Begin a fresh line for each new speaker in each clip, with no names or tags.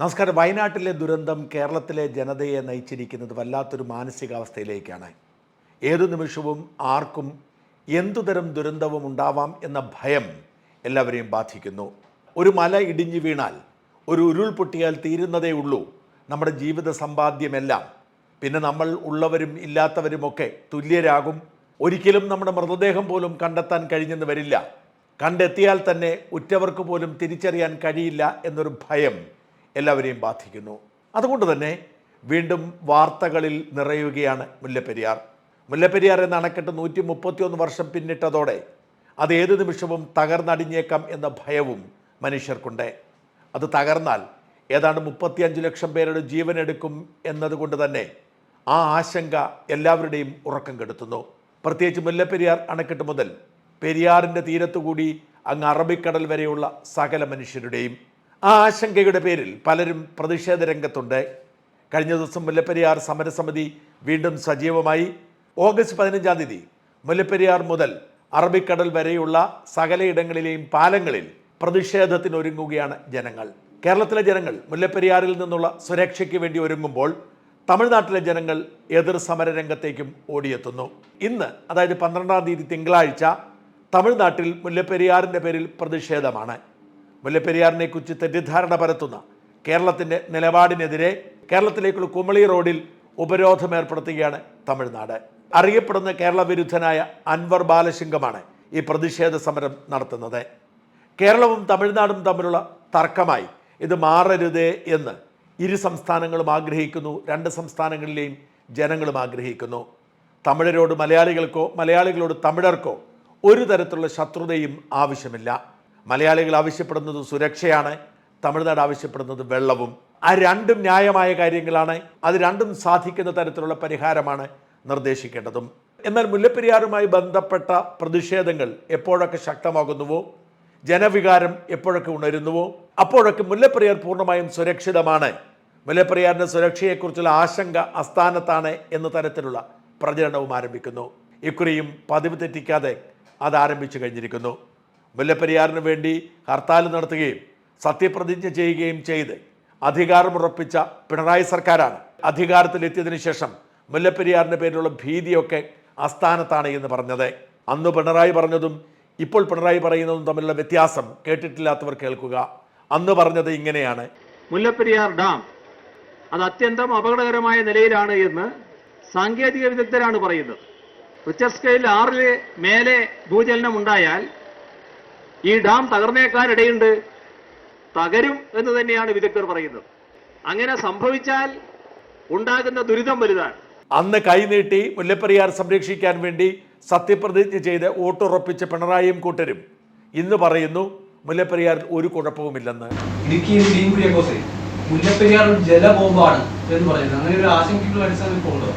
നമസ്കാരം. വയനാട്ടിലെ ദുരന്തം കേരളത്തിലെ ജനതയെ നയിച്ചിരിക്കുന്നത് വല്ലാത്തൊരു മാനസികാവസ്ഥയിലേക്കാണ്. ഏതു നിമിഷവും ആർക്കും എന്തുതരം ദുരന്തവും ഉണ്ടാവാം എന്ന ഭയം എല്ലാവരെയും ബാധിക്കുന്നു. ഒരു മല ഇടിഞ്ഞു വീണാൽ ഒരു ഉരുൾപൊട്ടിയാൽ തീരുന്നതേ ഉള്ളൂ. നമ്മുടെ ജീവിത സമ്പാദ്യമെല്ലാം. പിന്നെ നമ്മൾ ഉള്ളവരും ഇല്ലാത്തവരുമൊക്കെ തുല്യരാകും. ഒരിക്കലും നമ്മുടെ മൃതദേഹം പോലും കണ്ടെത്താൻ കഴിഞ്ഞെന്ന് വരില്ല. കണ്ടെത്തിയാൽ തന്നെ ഉറ്റവർക്ക് പോലും തിരിച്ചറിയാൻ കഴിയില്ല എന്നൊരു ഭയം എല്ലാവരെയും ബാധിക്കുന്നു. അതുകൊണ്ട് തന്നെ വീണ്ടും വാർത്തകളിൽ നിറയുകയാണ് മുല്ലപ്പെരിയാർ. മുല്ലപ്പെരിയാർ എന്ന അണക്കെട്ട് നൂറ്റി മുപ്പത്തിയൊന്ന് വർഷം പിന്നിട്ടതോടെ അത് ഏത് നിമിഷവും തകർന്നടിഞ്ഞേക്കാം എന്ന ഭയവും മനുഷ്യർക്കുണ്ട്. അത് തകർന്നാൽ ഏതാണ്ട് മുപ്പത്തിയഞ്ച് ലക്ഷം പേരുടെ ജീവൻ എടുക്കും എന്നതുകൊണ്ട് തന്നെ ആ ആശങ്ക എല്ലാവരുടെയും ഉറക്കം കെടുത്തുന്നു. പ്രത്യേകിച്ച് മുല്ലപ്പെരിയാർ അണക്കെട്ട് മുതൽ പെരിയാറിന്റെ തീരത്തുകൂടി അങ്ങ് അറബിക്കടൽ വരെയുള്ള സകല മനുഷ്യരുടെയും. ആ ആശങ്കയുടെ പേരിൽ പലരും പ്രതിഷേധ രംഗത്തുണ്ട്. കഴിഞ്ഞ ദിവസം മുല്ലപ്പെരിയാർ സമരസമിതി വീണ്ടും സജീവമായി. ഓഗസ്റ്റ് പതിനഞ്ചാം തീയതി മുല്ലപ്പെരിയാർ മുതൽ അറബിക്കടൽ വരെയുള്ള സകലയിടങ്ങളിലെയും പാലങ്ങളിൽ പ്രതിഷേധത്തിന് ഒരുങ്ങുകയാണ് ജനങ്ങൾ. കേരളത്തിലെ ജനങ്ങൾ മുല്ലപ്പെരിയാറിൽ നിന്നുള്ള സുരക്ഷയ്ക്ക് വേണ്ടി ഒരുങ്ങുമ്പോൾ തമിഴ്നാട്ടിലെ ജനങ്ങൾ എതിർ സമരരംഗത്തേക്കും ഓടിയെത്തുന്നു. ഇന്ന് അതായത് പന്ത്രണ്ടാം തീയതി തിങ്കളാഴ്ച തമിഴ്നാട്ടിൽ മുല്ലപ്പെരിയാറിന്റെ പേരിൽ പ്രതിഷേധമാണ്. മുല്ലപ്പെരിയാറിനെ കുറിച്ച് തെറ്റിദ്ധാരണ പരത്തുന്ന കേരളത്തിന്റെ നിലപാടിനെതിരെ കേരളത്തിലേക്കുള്ള കുമളി റോഡിൽ ഉപരോധം ഏർപ്പെടുത്തുകയാണ് തമിഴ്നാട്. അറിയപ്പെടുന്ന കേരള വിരുദ്ധനായ അൻവർ ബാലശിംഗമാണ് ഈ പ്രതിഷേധ സമരം നടത്തുന്നത്. കേരളവും തമിഴ്നാടും തമ്മിലുള്ള തർക്കമായി ഇത് മാറരുതേ എന്ന് ഇരു സംസ്ഥാനങ്ങളും ആഗ്രഹിക്കുന്നു രണ്ട് സംസ്ഥാനങ്ങളിലെയും ജനങ്ങളും ആഗ്രഹിക്കുന്നു. തമിഴരോട് മലയാളികൾക്കോ മലയാളികളോട് തമിഴർക്കോ ഒരു തരത്തിലുള്ള ശത്രുതയും ആവശ്യമില്ല. മലയാളികൾ ആവശ്യപ്പെടുന്നത് സുരക്ഷയാണ് തമിഴ്നാട് ആവശ്യപ്പെടുന്നത് വെള്ളവും. ആ രണ്ടും ന്യായമായ കാര്യങ്ങളാണ്. അത് രണ്ടും സാധിക്കുന്ന തരത്തിലുള്ള പരിഹാരമാണ് നിർദ്ദേശിക്കേണ്ടതും. എന്നാൽ മുല്ലപ്പെരിയാറുമായി ബന്ധപ്പെട്ട പ്രതിഷേധങ്ങൾ എപ്പോഴൊക്കെ ശക്തമാകുന്നുവോ ജനവികാരം എപ്പോഴൊക്കെ ഉണരുന്നുവോ അപ്പോഴൊക്കെ മുല്ലപ്പെരിയാർ പൂർണമായും സുരക്ഷിതമാണ്. മുല്ലപ്പെരിയാറിന്റെ സുരക്ഷയെക്കുറിച്ചുള്ള ആശങ്ക അസ്ഥാനത്താണ് എന്ന തരത്തിലുള്ള പ്രചരണവും ആരംഭിക്കുന്നു. ഇക്കുറിയും പതിവ് തെറ്റിക്കാതെ അത് ആരംഭിച്ചു കഴിഞ്ഞിരിക്കുന്നു. മുല്ലപ്പെരിയാറിന് വേണ്ടി ഹർത്താൽ നടത്തുകയും സത്യപ്രതിജ്ഞ ചെയ്യുകയും ചെയ്ത് അധികാരമുറപ്പിച്ച പിണറായി സർക്കാരാണ്. അധികാരത്തിലെത്തിയതിനു ശേഷം മുല്ലപ്പെരിയാറിന്റെ പേരിലുള്ള ഭീതിയൊക്കെ ആസ്ഥാനത്താണ് എന്ന് പറഞ്ഞത്. അന്ന് പിണറായി പറഞ്ഞതും ഇപ്പോൾ പിണറായി പറയുന്നതും തമ്മിലുള്ള വ്യത്യാസം കേട്ടിട്ടില്ലാത്തവർ കേൾക്കുക. അന്ന് പറഞ്ഞത് ഇങ്ങനെയാണ്.
മുല്ലപ്പെരിയാർ ഡാം അത് അത്യന്തം അപകടകരമായ നിലയിലാണ് എന്ന് സാങ്കേതിക വിദഗ്ധരാണ് പറയുന്നത്. റിച്ചർ സ്കെയിൽ ആറിൽ മേലെ ഭൂചലനം ഉണ്ടായാൽ ഈ ഡാം തകർന്നേക്കാൻ ഇടയുണ്ട് തകരും എന്ന് തന്നെയാണ് വിദഗ്ധർ പറയുന്നത്. അങ്ങനെ സംഭവിച്ചാൽ ഉണ്ടാകുന്ന ദുരിതം വലുതാണ്.
അന്ന് കൈനീട്ടി മുല്ലപ്പെരിയാർ സംരക്ഷിക്കാൻ വേണ്ടി സത്യപ്രതിജ്ഞ ചെയ്ത് വോട്ടുറപ്പിച്ച പിണറായിയും കൂട്ടരും ഇന്ന് പറയുന്നു മുല്ലപ്പെരിയാറിൽ ഒരു കുഴപ്പവുമില്ലെന്ന്.
ഇടുക്കിയിൽ മുല്ലപ്പെരിയാർ ഒരു ജലബോംബാണ് എന്ന് പറയുന്നത്. അങ്ങനെ ഒരു ആശങ്കയ്ക്കുള്ള അടിസ്ഥാനം ഇപ്പോൾ ഉണ്ടോ?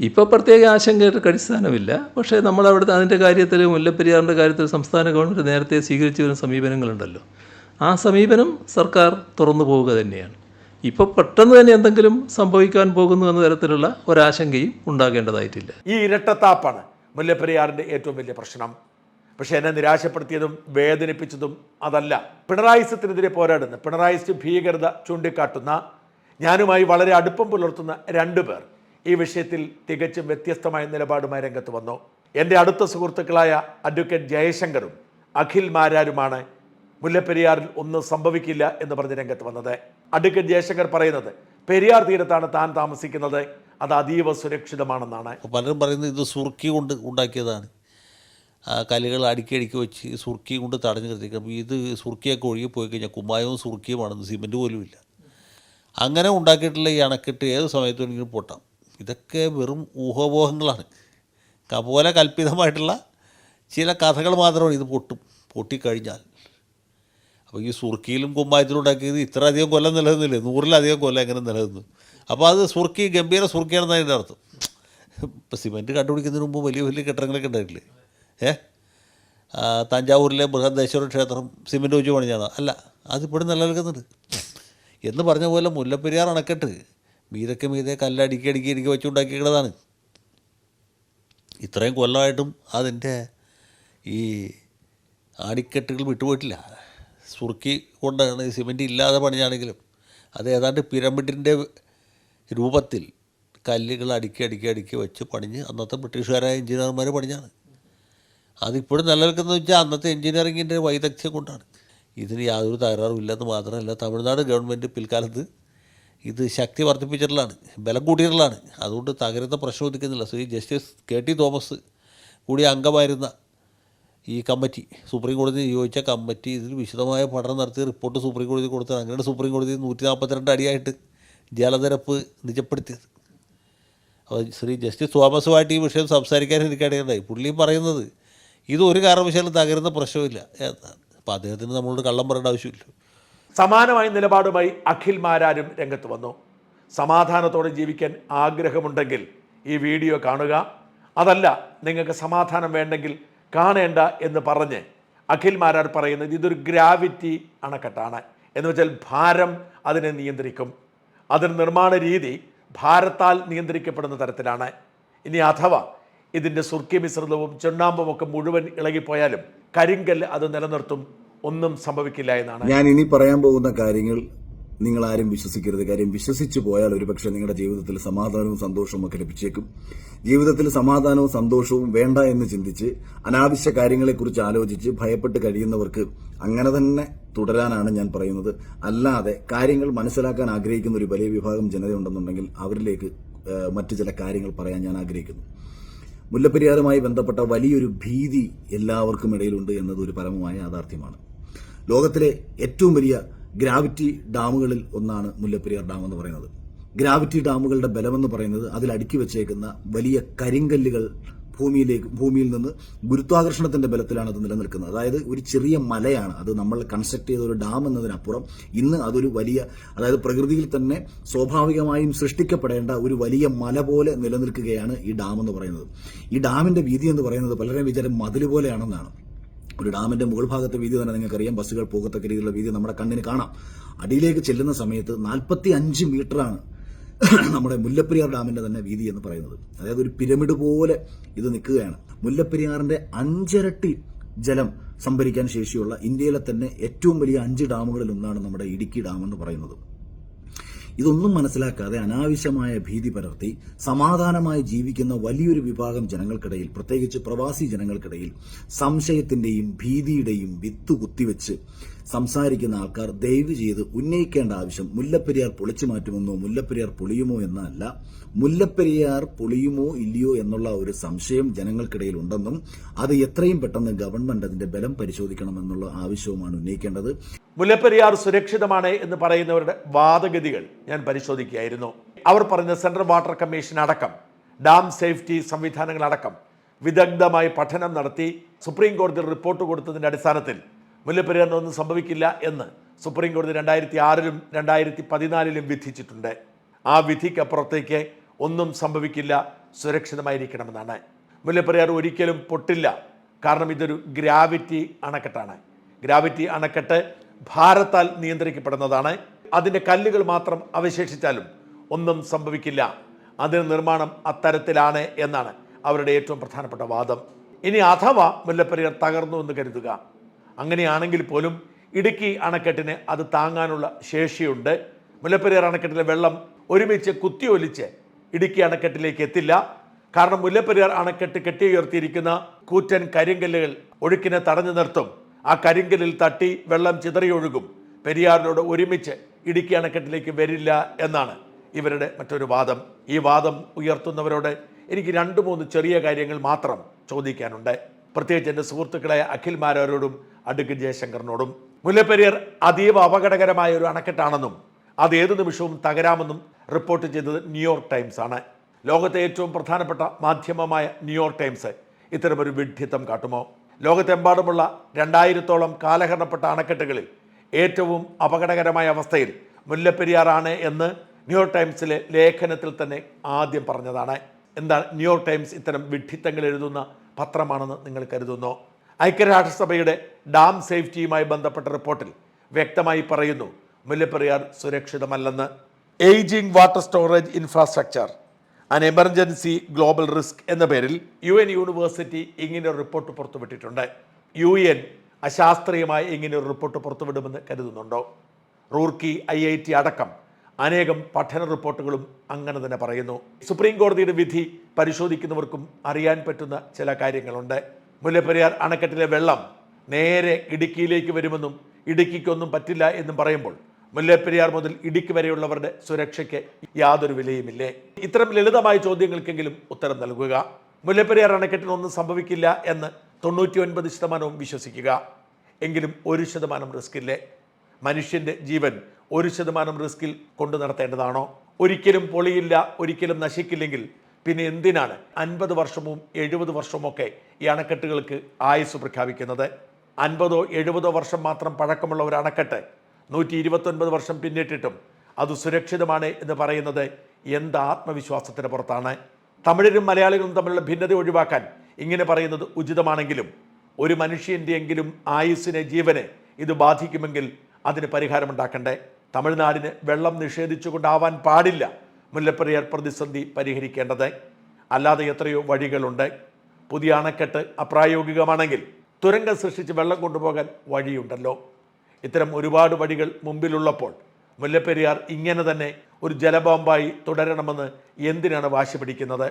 ഇപ്പോൾ പ്രത്യേക ആശങ്കയുടെ അടിസ്ഥാനമില്ല. പക്ഷേ നമ്മൾ അവിടുത്തെ അതിന്റെ കാര്യത്തിൽ മുല്ലപ്പെരിയാറിന്റെ കാര്യത്തിൽ സംസ്ഥാന ഗവൺമെന്റ് നേരത്തെ സ്വീകരിച്ചു വരുന്ന സമീപനങ്ങളുണ്ടല്ലോ. ആ സമീപനം സർക്കാർ തുറന്നു പോവുക തന്നെയാണ്. ഇപ്പോൾ പെട്ടെന്ന് തന്നെ എന്തെങ്കിലും സംഭവിക്കാൻ പോകുന്നു എന്ന തരത്തിലുള്ള ഒരാശങ്കയും ഉണ്ടാകേണ്ടതായിട്ടില്ല.
ഈ ഇരട്ടത്താപ്പാണ് മുല്ലപ്പെരിയാറിന്റെ ഏറ്റവും വലിയ പ്രശ്നം. പക്ഷെ എന്നെ നിരാശപ്പെടുത്തിയതും വേദനിപ്പിച്ചതും അതല്ല. പിണറായിസത്തിനെതിരെ പോരാടുന്ന പിണറായിസ്റ്റ് ഭീകരത ചൂണ്ടിക്കാട്ടുന്ന ഞാനുമായി വളരെ അടുപ്പം പുലർത്തുന്ന രണ്ടു പേർ ഈ വിഷയത്തിൽ തികച്ചും വ്യത്യസ്തമായ നിലപാടുമായി രംഗത്ത് വന്നു. എന്റെ അടുത്ത സുഹൃത്തുക്കളായ അഡ്വക്കേറ്റ് ജയശങ്കറും അഖിൽ മാരാരുമാണ് മുല്ലപ്പെരിയാറിൽ ഒന്നും സംഭവിക്കില്ല എന്ന് പറഞ്ഞ് രംഗത്ത് വന്നത്. അഡ്വക്കേറ്റ് ജയശങ്കർ പറയുന്നത് പെരിയാർ തീരത്താണ് താൻ താമസിക്കുന്നത്. അത് അതീവ സുരക്ഷിതമാണെന്നാണ്.
പലരും പറയുന്നത് ഇത് സുർക്കി കൊണ്ട് ഉണ്ടാക്കിയതാണ്. കല്ലുകൾ അടുക്കി അടുക്കി വെച്ച് സുർക്കി കൊണ്ട് തടഞ്ഞു നിർത്തിക്കും അപ്പോൾ ഇത് സുർക്കിയൊക്കെ ഒഴുകി പോയി കഴിഞ്ഞാൽ കുമ്മായവും സുർക്കിയുമാണെന്ന് സിമെന്റ് പോലും ഇല്ല അങ്ങനെ ഉണ്ടാക്കിയിട്ടുള്ള ഈ അണക്കെട്ട് ഏത് സമയത്ത് വേണമെങ്കിലും പൊട്ടാം. ഇതൊക്കെ വെറും ഊഹോപോഹങ്ങളാണ് കപോല പോലെ കൽപ്പിതമായിട്ടുള്ള ചില കഥകൾ മാത്രമാണ് ഇത് പൊട്ടും പൊട്ടിക്കഴിഞ്ഞാൽ. അപ്പോൾ ഈ സുർക്കിയിലും കുമ്മായത്തിലും ഉണ്ടാക്കിയത് ഇത്ര അധികം കൊല്ലം നിലനിന്നില്ലേ? നൂറിലധികം കൊല്ലം എങ്ങനെ നിലനിന്നു? അപ്പോൾ അത് സുർക്കി ഗംഭീര സുർക്കിയാണെന്ന് അതിന്റെ അർത്ഥം. ഇപ്പോൾ സിമെന്റ് കണ്ടുപിടിക്കുന്നതിന് മുമ്പ് വലിയ വലിയ കെട്ടിടങ്ങളൊക്കെ ഉണ്ടായിട്ടില്ലേ? ഏ? തഞ്ചാവൂരിലെ ബൃഹദേശ്വര ക്ഷേത്രം സിമെന്റ് വെച്ച് പണിഞ്ഞാണ് അല്ല അത് അതിപ്പോഴും നിലനിൽക്കുന്നുണ്ട്. എന്ന് പറഞ്ഞ പോലെ മുല്ലപ്പെരിയാർ അണക്കെട്ട് മീതൊക്കെ മീതെ കല്ലടുക്കി അടുക്കി അടുക്കി വെച്ചുണ്ടാക്കിയിട്ടുള്ളതാണ് ഇത്രയും കൊല്ലമായിട്ടും അതിന്റെ ഈ ആണിക്കെട്ടുകൾ വിട്ടുപോയിട്ടില്ല. സുറുക്കി കൊണ്ടാണ് സിമെന്റ് ഇല്ലാതെ പണിയാണെങ്കിലും അത് ഏതാണ്ട് പിരമിഡിന്റെ രൂപത്തിൽ കല്ലുകൾ അടുക്കി അടുക്കി അടുക്കി വെച്ച് പണിഞ്ഞ് അന്നത്തെ ബ്രിട്ടീഷുകാരായ എഞ്ചിനീയർമാർ പണിഞ്ഞാണ്. അതിപ്പോഴും നിലനിൽക്കുന്നത് വെച്ചാൽ അന്നത്തെ എഞ്ചിനീയറിങ്ങിന്റെ വൈദഗ്ധ്യം കൊണ്ടാണ്. ഇതിന് യാതൊരു തകരാറും ഇല്ലെന്ന് മാത്രമല്ല തമിഴ്നാട് ഗവൺമെന്റ് പിൽക്കാലത്ത് ഇത് ശക്തി വർദ്ധിപ്പിച്ചിട്ടുള്ളതാണ് ബലം കൂട്ടിയിട്ടുള്ളതാണ്. അതുകൊണ്ട് തകരുന്ന പ്രശ്നം ഒതുക്കുന്നില്ല. Shri justice K T Thomas കൂടി അംഗമായിരുന്ന ഈ കമ്മിറ്റി സുപ്രീം കോടതി നിയോഗിച്ച കമ്മിറ്റി ഇതിൽ വിശദമായ പഠനം നടത്തി റിപ്പോർട്ട് സുപ്രീം കോടതി കൊടുത്തത് അങ്ങനെ സുപ്രീം കോടതി നൂറ്റി നാൽപ്പത്തിരണ്ട് അടിയായിട്ട് ജലനിരപ്പ് നിജപ്പെടുത്തിയത്. അപ്പോൾ ശ്രീ ജസ്റ്റിസ് തോമസുമായിട്ട് ഈ വിഷയം സംസാരിക്കാൻ എനിക്കിടയുണ്ടായി പുള്ളി പറയുന്നത് ഇത് ഒരു കാരണവശാലും തകരുന്ന പ്രശ്നമില്ല എന്നാണ്. അപ്പോൾ അദ്ദേഹത്തിന് നമ്മളോട് കള്ളം പറയേണ്ട ആവശ്യമില്ല.
സമാനമായ നിലപാടുമായി അഖിൽ മാരാരും രംഗത്ത് വന്നു. സമാധാനത്തോടെ ജീവിക്കാൻ ആഗ്രഹമുണ്ടെങ്കിൽ ഈ വീഡിയോ കാണുക. അതല്ല നിങ്ങൾക്ക് സമാധാനം വേണ്ടെങ്കിൽ കാണേണ്ട എന്ന് പറഞ്ഞ് അഖിൽ മാരാർ പറയുന്നത് ഇതൊരു ഗ്രാവിറ്റി അണക്കെട്ടാണ്. എന്ന് വെച്ചാൽ ഭാരം അതിനെ നിയന്ത്രിക്കും. അതിന് നിർമ്മാണ രീതി ഭാരത്താൽ നിയന്ത്രിക്കപ്പെടുന്ന തരത്തിലാണ്. ഇനി അഥവാ ഇതിന്റെ സുർക്കി മിശ്രിതവും ചുണ്ണാമ്പും ഒക്കെ മുഴുവൻ ഇളകിപ്പോയാലും കരിങ്കല്ല് അത് നിലനിർത്തും. ഒന്നും സംഭവിക്കില്ല എന്നാണ്
ഞാൻ ഇനി പറയാൻ പോകുന്ന കാര്യങ്ങൾ നിങ്ങൾ ആരും വിശ്വസിക്കരുത്. കാര്യം വിശ്വസിച്ചു പോയാൽ ഒരുപക്ഷെ നിങ്ങളുടെ ജീവിതത്തിൽ സമാധാനവും സന്തോഷവും ഒക്കെ ലഭിച്ചേക്കും. ജീവിതത്തിൽ സമാധാനവും സന്തോഷവും വേണ്ട എന്ന് ചിന്തിച്ച് അനാവശ്യ കാര്യങ്ങളെക്കുറിച്ച് ആലോചിച്ച് ഭയപ്പെട്ട് കഴിയുന്നവർക്ക് അങ്ങനെ തന്നെ തുടരാനാണ് ഞാൻ പറയുന്നത്. അല്ലാതെ കാര്യങ്ങൾ മനസ്സിലാക്കാൻ ആഗ്രഹിക്കുന്ന ഒരു വലിയ വിഭാഗം ജനതയുണ്ടെന്നുണ്ടെങ്കിൽ അവരിലേക്ക് മറ്റു ചില കാര്യങ്ങൾ പറയാൻ ഞാൻ ആഗ്രഹിക്കുന്നു. മുല്ലപ്പെരിയാറുമായി ബന്ധപ്പെട്ട വലിയൊരു ഭീതി എല്ലാവർക്കും ഇടയിലുണ്ട് എന്നത് ഒരു പരമമായ യാഥാർത്ഥ്യമാണ്. ലോകത്തിലെ ഏറ്റവും വലിയ ഗ്രാവിറ്റി ഡാമുകളിൽ ഒന്നാണ് മുല്ലപ്പെരിയാർ ഡാം എന്ന് പറയുന്നത്. ഗ്രാവിറ്റി ഡാമുകളുടെ ബലമെന്ന് പറയുന്നത് അതിൽ അടുക്കി വെച്ചേക്കുന്ന വലിയ കരിങ്കല്ലുകൾ ഭൂമിയിലേക്ക് ഭൂമിയിൽ നിന്ന് ഗുരുത്വാകർഷണത്തിന്റെ ബലത്തിലാണ് അത് നിലനിൽക്കുന്നത്. അതായത് ഒരു ചെറിയ മലയാണ് അത് നമ്മൾ കൺസ്ട്രക്ട് ചെയ്ത ഒരു ഡാം എന്നതിനപ്പുറം ഇന്ന് അതൊരു വലിയ അതായത് പ്രകൃതിയിൽ തന്നെ സ്വാഭാവികമായും സൃഷ്ടിക്കപ്പെടേണ്ട ഒരു വലിയ മല പോലെ നിലനിൽക്കുകയാണ് ഈ ഡാം എന്ന് പറയുന്നത്. ഈ ഡാമിന്റെ വീതി എന്ന് പറയുന്നത് പലരും വിചാരം മതിൽ പോലെയാണെന്നാണ്. ഒരു ഡാമിന്റെ മുകൾ ഭാഗത്തെ വീതി തന്നെ നിങ്ങൾക്കറിയാം. ബസ്സുകൾ പോകത്തക്ക രീതിയിലുള്ള വീതി നമ്മുടെ കണ്ണിന് കാണാം. അടിയിലേക്ക് ചെല്ലുന്ന സമയത്ത് നാൽപ്പത്തി അഞ്ച് മീറ്ററാണ് നമ്മുടെ മുല്ലപ്പെരിയാർ ഡാമിന്റെ തന്നെ വീതി എന്ന് പറയുന്നത്. അതായത് ഒരു പിരമിഡ് പോലെ ഇത് നിൽക്കുകയാണ്. മുല്ലപ്പെരിയാറിന്റെ അഞ്ചരട്ടി ജലം സംഭരിക്കാൻ ശേഷിയുള്ള ഇന്ത്യയിലെ തന്നെ ഏറ്റവും വലിയ അഞ്ച് ഡാമുകളിൽ ഒന്നാണ് നമ്മുടെ ഇടുക്കി ഡാം എന്ന് പറയുന്നത്. ഇതൊന്നും മനസ്സിലാക്കാതെ അനാവശ്യമായ ഭീതി പരർത്തി സമാധാനമായി ജീവിക്കുന്ന വലിയൊരു വിഭാഗം ജനങ്ങൾക്കിടയിൽ പ്രത്യേകിച്ച് പ്രവാസി ജനങ്ങൾക്കിടയിൽ സംശയത്തിന്റെയും ഭീതിയുടെയും വിത്ത് കുത്തിവെച്ച് സംസാരിക്കുന്ന ആൾക്കാർ ദയവ് ചെയ്ത് ഉന്നയിക്കേണ്ട ആവശ്യം മുല്ലപ്പെരിയാർ പൊളിച്ചു മാറ്റുമെന്നോ മുല്ലപ്പെരിയാർ പൊളിയുമോ എന്നല്ല. മുല്ലപ്പെരിയാർ പൊളിയുമോ ഇല്ലയോ എന്നുള്ള ഒരു സംശയം ജനങ്ങൾക്കിടയിൽ ഉണ്ടെന്നും അത് എത്രയും പെട്ടെന്ന് ഗവൺമെന്റ് അതിന്റെ ബലം പരിശോധിക്കണമെന്നുള്ള ആവശ്യവുമാണ് ഉന്നയിക്കേണ്ടത്.
മുല്ലപ്പെരിയാർ സുരക്ഷിതമാണ് എന്ന് പറയുന്നവരുടെ വാദഗതികൾ ഞാൻ പരിശോധിക്കുകയായിരുന്നു. അവർ പറഞ്ഞ സെൻട്രൽ വാട്ടർ കമ്മീഷൻ അടക്കം ഡാം സേഫ്റ്റി സംവിധാനങ്ങളടക്കം വിദഗ്ധമായി പഠനം നടത്തി സുപ്രീം കോടതിയിൽ റിപ്പോർട്ട് കൊടുത്തതിന്റെ അടിസ്ഥാനത്തിൽ മുല്ലപ്പെരിയാറിന് ഒന്നും സംഭവിക്കില്ല എന്ന് സുപ്രീം കോടതി രണ്ടായിരത്തി ആറിലും രണ്ടായിരത്തി പതിനാലിലും വിധിച്ചിട്ടുണ്ട്. ആ വിധിക്കപ്പുറത്തേക്ക് ഒന്നും സംഭവിക്കില്ല സുരക്ഷിതമായിരിക്കണമെന്നാണ്. മുല്ലപ്പെരിയാർ ഒരിക്കലും പൊട്ടില്ല. കാരണം ഇതൊരു ഗ്രാവിറ്റി അണക്കെട്ടാണ്. ഗ്രാവിറ്റി അണക്കെട്ട് ഭാരത്താൽ നിയന്ത്രിക്കപ്പെടുന്നതാണ്. അതിന്റെ കല്ലുകൾ മാത്രം അവശേഷിച്ചാലും ഒന്നും സംഭവിക്കില്ല. അതിന് നിർമ്മാണം അത്തരത്തിലാണ് എന്നാണ് അവരുടെ ഏറ്റവും പ്രധാനപ്പെട്ട വാദം. ഇനി അഥവാ മുല്ലപ്പെരിയാർ തകർന്നു എന്ന് കരുതുക. അങ്ങനെയാണെങ്കിൽ പോലും ഇടുക്കി അണക്കെട്ടിന് അത് താങ്ങാനുള്ള ശേഷിയുണ്ട്. മുല്ലപ്പെരിയാർ അണക്കെട്ടിലെ വെള്ളം ഒരുമിച്ച് കുത്തിയൊലിച്ച് ഇടുക്കി അണക്കെട്ടിലേക്ക് എത്തില്ല. കാരണം മുല്ലപ്പെരിയാർ അണക്കെട്ട് കെട്ടിയുയർത്തിയിരിക്കുന്ന കൂറ്റൻ കരിങ്കല്ലുകൾ ഒഴുക്കിനെ തടഞ്ഞു നിർത്തും. ആ കരിങ്കല്ലിൽ തട്ടി വെള്ളം ചിതറിയൊഴുകും പെരിയാറിനോട് ഒരുമിച്ച് ഇടുക്കി അണക്കെട്ടിലേക്ക് വരില്ല എന്നാണ് ഇവരുടെ മറ്റൊരു വാദം. ഈ വാദം ഉയർത്തുന്നവരോട് എനിക്ക് രണ്ട് മൂന്ന് ചെറിയ കാര്യങ്ങൾ മാത്രം ചോദിക്കാനുണ്ട്. പ്രത്യേകിച്ച് എന്റെ സുഹൃത്തുക്കളായ അഖിൽ മാരാരോടും അഡ്വക്കേറ്റ് ജയശങ്കറിനോടും മുല്ലപ്പെരിയാർ അതീവ അപകടകരമായ ഒരു അണക്കെട്ടാണെന്നും അത് ഏതു നിമിഷവും തകരാമെന്നും റിപ്പോർട്ട് ചെയ്തത് ന്യൂയോർക്ക് ടൈംസ് ആണ്. ലോകത്തെ ഏറ്റവും പ്രധാനപ്പെട്ട മാധ്യമമായ ന്യൂയോർക്ക് ടൈംസ് ഇത്തരമൊരു വിഡ്ഢിത്തം കാട്ടുമോ? ലോകത്തെമ്പാടുമുള്ള രണ്ടായിരത്തോളം കാലഹരണപ്പെട്ട അണക്കെട്ടുകളിൽ ഏറ്റവും അപകടകരമായ അവസ്ഥയിൽ മുല്ലപ്പെരിയാറാണ് എന്ന് ന്യൂയോർക്ക് ടൈംസിലെ ലേഖനത്തിൽ തന്നെ ആദ്യം പറഞ്ഞതാണ്. എന്താണ് ന്യൂയോർക്ക് ടൈംസ് ഇത്തരം വിഡ്ഢിത്തങ്ങൾ എഴുതുന്ന പത്രമാണെന്ന് നിങ്ങൾ കരുതുന്നോ? ഐക്യരാഷ്ട്രസഭയുടെ ഡാം സേഫ്റ്റിയുമായി ബന്ധപ്പെട്ട റിപ്പോർട്ടിൽ വ്യക്തമായി പറയുന്നു Mullaperiyar സുരക്ഷിതമല്ലെന്ന്. Ageing water storage infrastructure an emergency global risk എന്ന പേരിൽ യു എൻ യൂണിവേഴ്സിറ്റി ഇങ്ങനെ റിപ്പോർട്ട് പുറത്തുവിട്ടിട്ടുണ്ട്. യു എൻ അശാസ്ത്രീയമായി ഇങ്ങനെ ഒരു റിപ്പോർട്ട് പുറത്തുവിടുമെന്ന് കരുതുന്നുണ്ടോ? റൂർക്കി ഐ ഐ ടി അടക്കം അനേകം പഠന റിപ്പോർട്ടുകളും അങ്ങനെ തന്നെ പറയുന്നു. സുപ്രീം കോടതിയുടെ വിധി പരിശോധിക്കുന്നവർക്കും അറിയാൻ പറ്റുന്ന ചില കാര്യങ്ങളുണ്ട്. മുല്ലപ്പെരിയാർ അണക്കെട്ടിലെ വെള്ളം നേരെ ഇടുക്കിയിലേക്ക് വരുമെന്നും ഇടുക്കിക്കൊന്നും പറ്റില്ല എന്നും പറയുമ്പോൾ മുല്ലപ്പെരിയാർ മുതൽ ഇടുക്കി വരെയുള്ളവരുടെ സുരക്ഷയ്ക്ക് യാതൊരു വിലയുമില്ലേ? ഇത്തരം ലളിതമായ ചോദ്യങ്ങൾക്കെങ്കിലും ഉത്തരം നൽകുക. മുല്ലപ്പെരിയാർ അണക്കെട്ടിനൊന്നും സംഭവിക്കില്ല എന്ന് തൊണ്ണൂറ്റി ഒൻപത് ശതമാനവും വിശ്വസിക്കുക. എങ്കിലും ഒരു ശതമാനം റിസ്കില്ലേ മനുഷ്യന്റെ ജീവൻ ഒരു ശതമാനം റിസ്കിൽ കൊണ്ടു നടത്തേണ്ടതാണോ? ഒരിക്കലും പൊളിയില്ല ഒരിക്കലും നശിക്കില്ലെങ്കിൽ പിന്നെ എന്തിനാണ് അൻപത് വർഷവും എഴുപത് വർഷവുമൊക്കെ ഈ അണക്കെട്ടുകൾക്ക് ആയുസ് പ്രഖ്യാപിക്കുന്നത്? അൻപതോ എഴുപതോ വർഷം മാത്രം പഴക്കമുള്ള ഒരു അണക്കെട്ട് നൂറ്റി ഇരുപത്തൊൻപത് വർഷം പിന്നിട്ടിട്ടും അത് സുരക്ഷിതമാണ് എന്ന് പറയുന്നത് എന്ത് ആത്മവിശ്വാസത്തിന് പുറത്താണ്? തമിഴരും മലയാളികളും തമ്മിലുള്ള ഭിന്നത ഒഴിവാക്കാൻ ഇങ്ങനെ പറയുന്നത് ഉചിതമാണെങ്കിലും ഒരു മനുഷ്യന്റെയെങ്കിലും ആയുസ്സിനെ ജീവനെ ഇത് ബാധിക്കുമെങ്കിൽ അതിന് പരിഹാരമുണ്ടാക്കണ്ടേ? തമിഴ്നാടിന് വെള്ളം നിഷേധിച്ചുകൊണ്ടാവാൻ പാടില്ല. മുല്ലപ്പെരിയാർ പ്രതിസന്ധി പരിഹരിക്കേണ്ടത്. അല്ലാതെ എത്രയോ വഴികളുണ്ട്. പുതിയ അണക്കെട്ട് അപ്രായോഗികമാണെങ്കിൽ തുരങ്കം സൃഷ്ടിച്ച് വെള്ളം കൊണ്ടുപോകാൻ വഴിയുണ്ടല്ലോ. ഇത്തരം ഒരുപാട് വഴികൾ മുമ്പിലുള്ളപ്പോൾ മുല്ലപ്പെരിയാർ ഇങ്ങനെ തന്നെ ഒരു ജലബോംബായി തുടരണമെന്ന് എന്തിനാണ് വാശി പിടിക്കുന്നത്?